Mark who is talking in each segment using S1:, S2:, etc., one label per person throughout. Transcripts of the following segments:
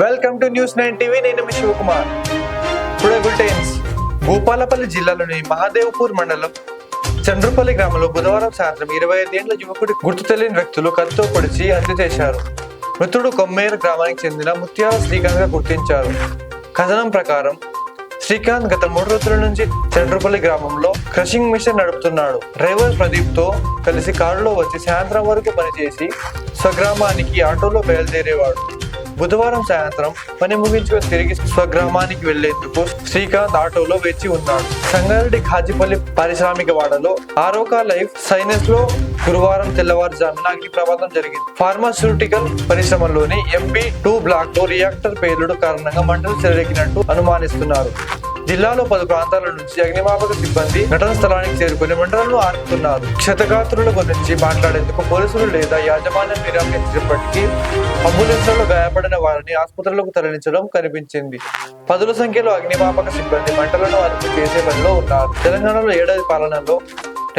S1: Welcome to news nine TV. నేను మీ శివకుమార్. ఇప్పుడు బులెటిన్స్ భూపాలపల్లి జిల్లాలోని మహాదేవ్పూర్ మండలం చంద్రపల్లి గ్రామంలో బుధవారం సాయంత్రం ఇరవై ఐదేళ్ళ యువకుడి గుర్తు తెలియని వ్యక్తులు కత్తితో పొడిచి హత్య చేశారు. మృతుడు కొమ్మేరు గ్రామానికి చెందిన ముత్యాల శ్రీకాంత్గా గుర్తించారు. కథనం ప్రకారం శ్రీకాంత్ గత మూడు రోజుల నుంచి చంద్రపల్లి గ్రామంలో క్రషింగ్ మిషన్ నడుపుతున్నాడు. డ్రైవర్ ప్రదీప్తో కలిసి కారులో వచ్చి సాయంత్రం వరకు పనిచేసి స్వగ్రామానికి ఆటోలో బయలుదేరేవాడు. బుధవారం సాయంత్రం పని ముగించుకొని తిరిగి స్వగ్రామానికి వెళ్ళేందుకు శ్రీకాంత్ ఆటోలో వేచి ఉన్నాడు. సంగారెడ్డి ఖాజీపల్లి పారిశ్రామిక వాడలో ఆరోకా లైఫ్ సైన్స్లో గురువారం తెల్లవారుజామున అగ్ని ప్రమాదం జరిగింది. ఫార్మాస్యూటికల్ పరిశ్రమలోని ఎంపీ టూ బ్లాక్లో రియాక్టర్ పేలుడు కారణంగా మంటలు చెలరెక్కినట్టు అనుమానిస్తున్నారు. జిల్లాలో పలు ప్రాంతాల నుంచి అగ్నిమాపక సిబ్బంది ఘటన స్థలానికి చేరుకుని మంటలను ఆర్పుతున్నారు క్షతగాత్రుల గురించి మాట్లాడేందుకు పోలీసులు లేదా యాజమాన్యం నిరాకరించినప్పటికీ అంబులెన్స్లలో గాయపడిన వారిని ఆసుపత్రులకు తరలించడం కనిపించింది. పదుల సంఖ్యలో అగ్నిమాపక సిబ్బంది మంటలను అదుపు చేసే పనిలో ఉన్నారు. తెలంగాణలో ఏడాది పాలనలో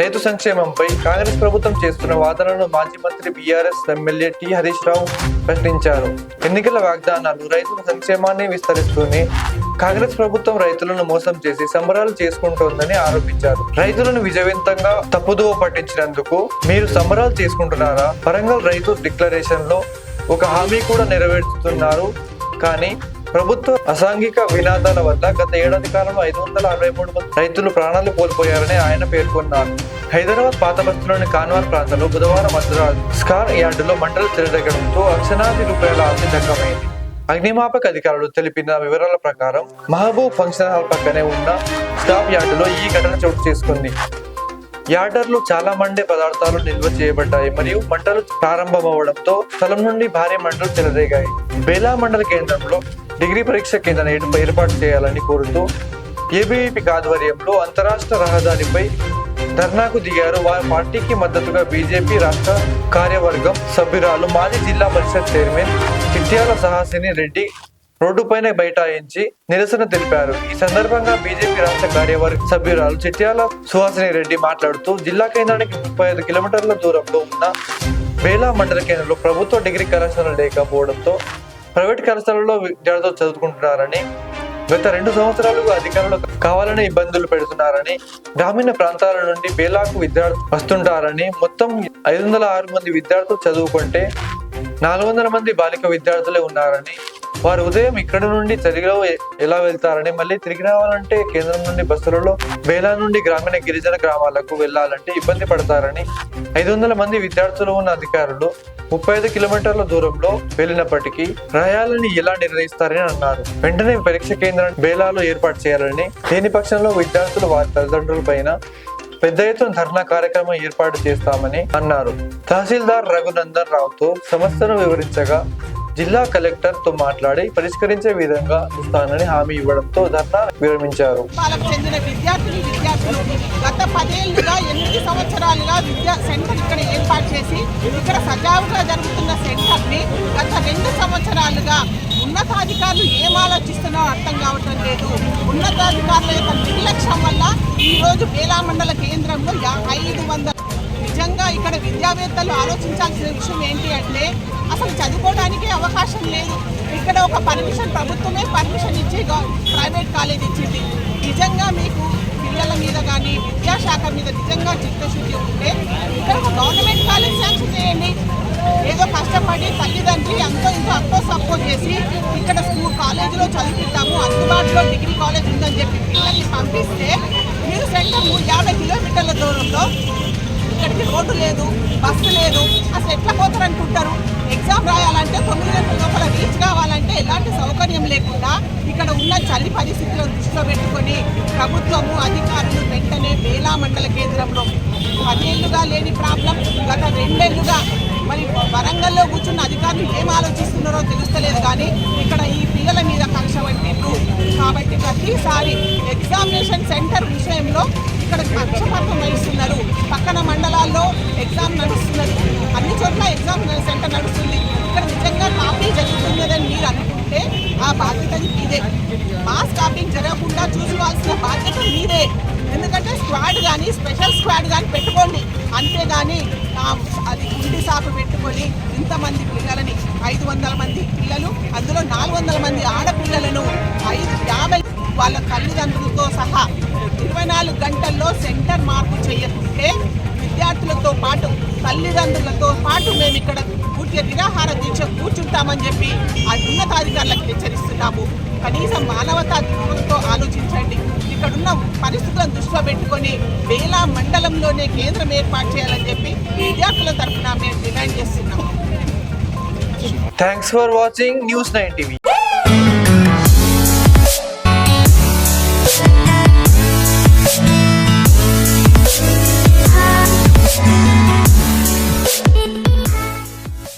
S1: రైతు సంక్షేమంపై కాంగ్రెస్ ప్రభుత్వం చేస్తున్న వాదనలను మాజీ మంత్రి BRS MLA T Harish Rao ప్రశ్నించారు ఎన్నికల వాగ్దానాలు రైతుల సంక్షేమాన్ని విస్తరిస్తూనే కాంగ్రెస్ ప్రభుత్వం రైతులను మోసం చేసి సంబరాలు చేసుకుంటోందని ఆరోపించారు. రైతులను విజయవంతంగా తప్పుదోవ పట్టించినందుకు మీరు సంబరాలు చేసుకుంటున్నారా? వరంగల్ రైతు డిక్లరేషన్లో ఒక హామీ కూడా నెరవేర్చుతున్నారు. కానీ ప్రభుత్వ అసాంఘిక వినాదాల వల్ల గత ఏడాది కాలంలో ఐదు వందల అరవై మూడు మంది రైతులు ప్రాణాలు కోల్పోయారని ఆయన పేర్కొన్నారు. హైదరాబాద్ పాత బస్తీలోని కాన్వార్ ప్రాంతంలో బుధవారం అర్ధరాత్రి స్కార్ యార్డులో మంటలు తిరగడంతో లక్షలాది రూపాయల ఆస్తి దక్కమైంది. అగ్నిమాపక అధికారులు తెలిపిన వివరాల ప్రకారం మహబూబ్ ఫంక్షన్ హాల్ పక్కనే ఉన్న స్టాప్ యార్డులో ఈ ఘటన చోటు చేసుకుంది. యార్డర్లు చాలా మండే పదార్థాలు నిల్వ చేయబడ్డాయి మరియు మంటలు ప్రారంభమవడంతో స్థలం నుండి భారీ మంటలు చెలరేగాయి. బేలా మండల కేంద్రంలో డిగ్రీ పరీక్ష కేంద్రం ఏర్పాటు చేయాలని కోరుతూ ఏబీవీపీ ఆధ్వర్యంలో అంతరాష్ట్ర రహదారిపై ధర్నాకు దిగారు. వారి పార్టీకి మద్దతుగా బీజేపీ రాష్ట్ర కార్యవర్గం సభ్యురాలు మాజీ జిల్లా పరిషత్ చైర్మన్ చిట్యాల సహాసిని రెడ్డి రోడ్డుపైన బైఠాయించి నిరసన తెలిపారు. ఈ సందర్భంగా బీజేపీ రాష్ట్ర కార్యవర్గ సభ్యురాలు చిట్యాల సుహాసిని రెడ్డి మాట్లాడుతూ జిల్లా కేంద్రానికి ముప్పై ఐదు కిలోమీటర్ల దూరంలో ఉన్న వేలా మండల కేంద్రంలో ప్రభుత్వ డిగ్రీ కళాశాల లేకపోవడంతో ప్రైవేట్ కళాశాలలో విద్యార్థులు చదువుకుంటున్నారని గత రెండు సంవత్సరాలుగా అధికారులు కావాలని ఇబ్బందులు పెడుతున్నారని గ్రామీణ ప్రాంతాల నుండి బేలాకు విద్యార్థులు వస్తుంటారని మొత్తం ఐదు వందల ఆరు మంది విద్యార్థులు చదువుకుంటే నాలుగు వందల మంది బాలిక విద్యార్థులే ఉన్నారని వారు ఉదయం ఇక్కడ నుండి చలిలో ఎలా వెళ్తారని మళ్ళీ తిరిగి రావాలంటే కేంద్రం నుండి బస్సులలో బేలా నుండి గ్రామీణ గిరిజన గ్రామాలకు వెళ్ళాలంటే ఇబ్బంది పడతారని ఐదు వందల మంది విద్యార్థులు ఉన్న అధికారులు ముప్పై ఐదు కిలోమీటర్ల దూరంలో వెళ్ళినప్పటికీ రాయాలని ఎలా నిర్ణయిస్తారని అన్నారు. వెంటనే పరీక్ష కేంద్రాన్ని బేలాలో ఏర్పాటు చేయాలని లేని పక్షంలో విద్యార్థులు వారి తల్లిదండ్రులపైన పెద్ద ఎత్తున ధర్నా కార్యక్రమం ఏర్పాటు చేస్తామని అన్నారు. తహసీల్దార్ రఘునందన్ రావుతో సమస్యను వివరించగా జిల్లా కలెక్టర్తో మాట్లాడి పరిష్కరించే విధంగా ఇస్తానని హామీ ఇవ్వడంతో ధర్నా విరమించారు.
S2: చెందిన విద్యార్థులు విద్యార్థులు గత పదేళ్ళుగా ఎనిమిది సంవత్సరాలుగా విద్యా సెంటర్ ఇక్కడ ఏర్పాటు చేసి ఇక్కడ సజావుగా జరుగుతున్న సెంటర్ని గత రెండు సంవత్సరాలుగా ఉన్నతాధికారులు ఏం ఆలోచిస్తున్నారో అర్థం కావటం లేదు. ఉన్నతాధికారుల యొక్క నిర్లక్ష్యం వల్ల ఈరోజు వేలామండల కేంద్రంలో ఐదు వందల నిజంగా ఇక్కడ విద్యావేత్తలు ఆలోచించాల్సిన విషయం ఏంటి అంటే అసలు చదువుకోవడానికి అవకాశం లేదు. ఇక్కడ ఒక పర్మిషన్ ప్రభుత్వమే పర్మిషన్ ఇచ్చి ప్రైవేట్ కాలేజ్ ఇచ్చింది. నిజంగా మీకు పిల్లల మీద కానీ విద్యాశాఖ మీద నిజంగా చిత్తశుద్ధి ఉంటే ఇక్కడ ఒక గవర్నమెంట్ కాలేజ్ శాంక్షన్ చేయండి. ఏదో కష్టపడి తల్లిదండ్రి ఎంతో ఇంత అంతో సపోర్ట్ చేసి ఇక్కడ స్కూల్ కాలేజీలో చదివిస్తాము అందుబాటులో డిగ్రీ కాలేజ్ ఉందని చెప్పి పిల్లల్ని పంపిస్తే మీరు సెంటర్ యాభై కిలోమీటర్ల దూరంలో ఇక్కడికి రోడ్డు లేదు బస్సు లేదు. అసలు ఎట్లా పోతారు అనుకుంటారు ఎగ్జామ్ రాయాలంటే తొమ్మిది గంటల లోపల రీచ్ కావాలంటే ఎలాంటి సౌకర్యం లేకుండా ఇక్కడ ఉన్న చలి పరిస్థితులను దృష్టిలో పెట్టుకొని ప్రభుత్వము అధికారులు వెంటనే వేలా మండల కేంద్రంలో పదేళ్ళుగా లేని ప్రాబ్లం గత రెండేళ్ళుగా మరి వరంగల్లో కూర్చున్న అధికారులు ఏం ఆలోచిస్తున్నారో తెలుస్తలేదు కానీ ఇక్కడ ఈ పిల్లల మీద కక్ష పట్టిండ్రు. కాబట్టి ప్రతిసారి ఎగ్జామినేషన్ సెంటర్ విషయంలో ఇక్కడ పక్షపాతం వహిస్తున్నారు పక్కన మండలాల్లో ఎగ్జామ్ నడుస్తున్నది. అన్ని చోట్ల ఎగ్జామ్ సెంటర్ నడుస్తుంది. ఇక్కడ నిజంగా కాపీ జరుగుతున్నదని మీరు అనుకుంటే ఆ బాధ్యత మీదే. మాస్ కాపింగ్ జరగకుండా చూసుకోవాల్సిన బాధ్యత మీదే. ఎందుకంటే స్క్వాడ్ కానీ స్పెషల్ స్క్వాడ్ కానీ పెట్టుకోండి. అంతేగాని అది ఇంటి సాకు పెట్టుకొని ఇంతమంది పిల్లలని ఐదు వందల మంది పిల్లలు అందులో నాలుగు వందల మంది ఆడపిల్లలను ఐదు యాభై వాళ్ళ తల్లిదండ్రులతో సహా ఇరవై నాలుగు గంటల్లో సెంటర్ మార్పు చేయకుంటే విద్యార్థులతో పాటు తల్లిదండ్రులతో పాటు మేము ఇక్కడ పూర్తిగా నిరాహార దీక్ష కూర్చుంటామని చెప్పి ఆ ఉన్నతాధికారులకు హెచ్చరిస్తున్నాము. కనీసం మానవతా దృక్పథంతో ఆలోచించండి. ఇక్కడున్న పరిస్థితులను దృష్టిలో పెట్టుకొని వేలా మండలంలోనే కేంద్రం ఏర్పాటు చేయాలని చెప్పి విద్యార్థుల తరఫున మేము డిమాండ్ చేస్తున్నాము.
S1: Thanks for watching news nine TV